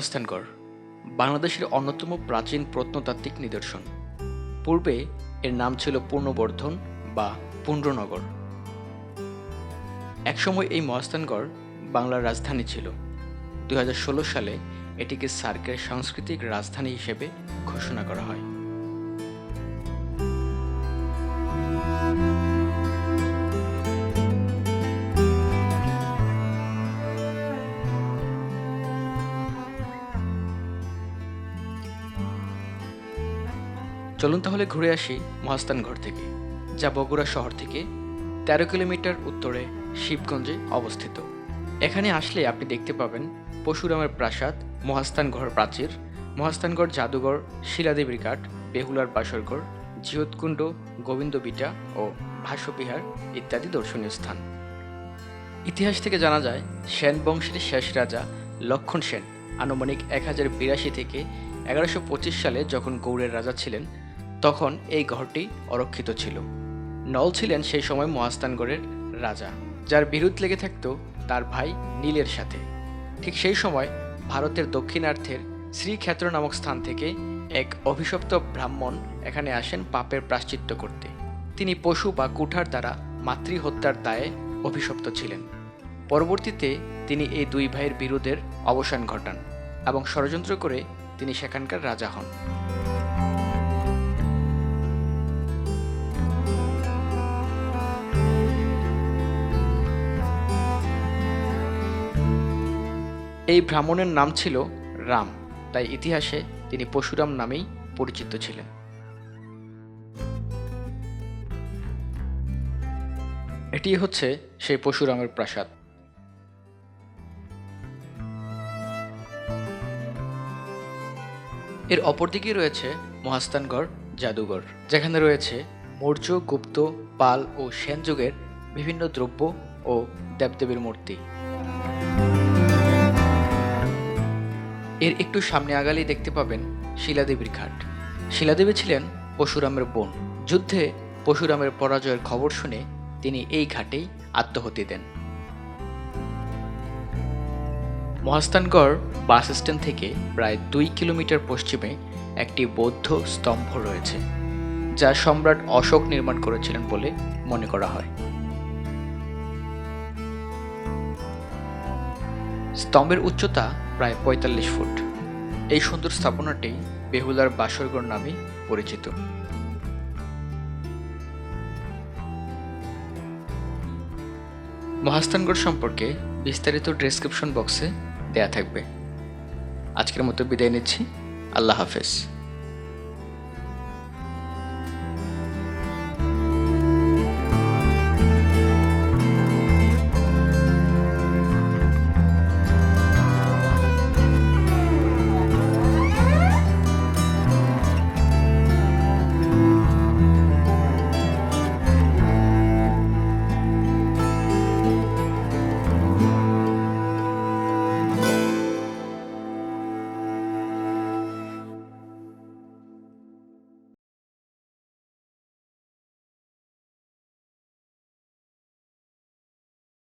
মহাস্থানগড় বাংলাদেশের অন্যতম প্রাচীন প্রত্নতাত্ত্বিক নিদর্শন। পূর্বে এর নাম ছিল পূর্ণবর্ধন বা পুণ্ড্রনগর একসময় এই মহাস্থানগড় বাংলার রাজধানী ছিল। দু হাজার ষোলো সালে এটিকে সার্কের সাংস্কৃতিক রাজধানী হিসেবে ঘোষণা করা হয়। চলুন তাহলে ঘুরে আসি মহাস্থানগড় থেকে, যা বগুড়া শহর থেকে তেরো কিলোমিটার উত্তরে শিবগঞ্জে অবস্থিত। এখানে আসলে আপনি দেখতে পাবেন পশুরামের প্রাসাদ মহাস্থানগড় প্রাচীর মহাস্থানগড় জাদুঘর, শিলাদেবীর ঘাট বেহুলার বাসরগড় জিয়তকুণ্ড গোবিন্দবিটা ও ভাষ্যবিহার ইত্যাদি দর্শনীয় স্থান। ইতিহাস থেকে জানা যায়, সেন বংশের শেষ রাজা লক্ষণ সেন আনুমানিক এক হাজার বিরাশি থেকে এগারোশো পঁচিশ সালে যখন গৌড়ের রাজা ছিলেন তখন এই ঘরটি অরক্ষিত ছিল। নল ছিলেন সেই সময় মহাস্তানগড়ের রাজা, যার বিরোধ লেগে থাকত তার ভাই নীলের সাথে। ঠিক সেই সময় ভারতের দক্ষিণার্থের শ্রীক্ষেত্র নামক স্থান থেকে এক অভিশপ্ত ব্রাহ্মণ এখানে আসেন পাপের প্রাশ্চিত্য করতে। তিনি পশু বা কুঠার দ্বারা মাতৃহত্যার দায়ে অভিশপ্ত ছিলেন। পরবর্তীতে তিনি এই দুই ভাইয়ের বিরোধের অবসান ঘটান এবং ষড়যন্ত্র করে তিনি সেখানকার রাজা হন। এই ব্রাহ্মণের নাম ছিল রাম, তাই ইতিহাসে তিনি পশুরাম নামেই পরিচিত ছিলেন। এটি হচ্ছে সেই পশুরামের প্রাসাদ। এর অপরদিকেই রয়েছে মহাস্থানগড় জাদুঘর, যেখানে রয়েছে মৌর্য, গুপ্ত, পাল ও সেন যুগের বিভিন্ন দ্রব্য ও দেবদেবীর মূর্তি। এর একটু সামনে আগালেই দেখতে পাবেন শিলাদেবীর ঘাট। শিলাদেবী ছিলেন পশুরামের বোন। যুদ্ধে পশুরামের পরাজয়ের খবর শুনে তিনি এই ঘাটেই আত্মহতি দেন। মহাস্থানগড় বাস স্ট্যান্ড থেকে প্রায় দুই কিলোমিটার পশ্চিমে একটি বৌদ্ধ স্তম্ভ রয়েছে, যা সম্রাট অশোক নির্মাণ করেছিলেন বলে মনে করা হয়। স্তম্ভের উচ্চতা প্রায় পঁয়তাল্লিশ ফুট। এই সুন্দর স্থাপনাটি বেহুলার বাসরগড় নামে পরিচিত। মহাস্থানগড় সম্পর্কে বিস্তারিত ডেসক্রিপশন বক্সে দেয়া থাকবে। আজকের মতো বিদায় নিচ্ছি। আল্লাহ হাফেজ।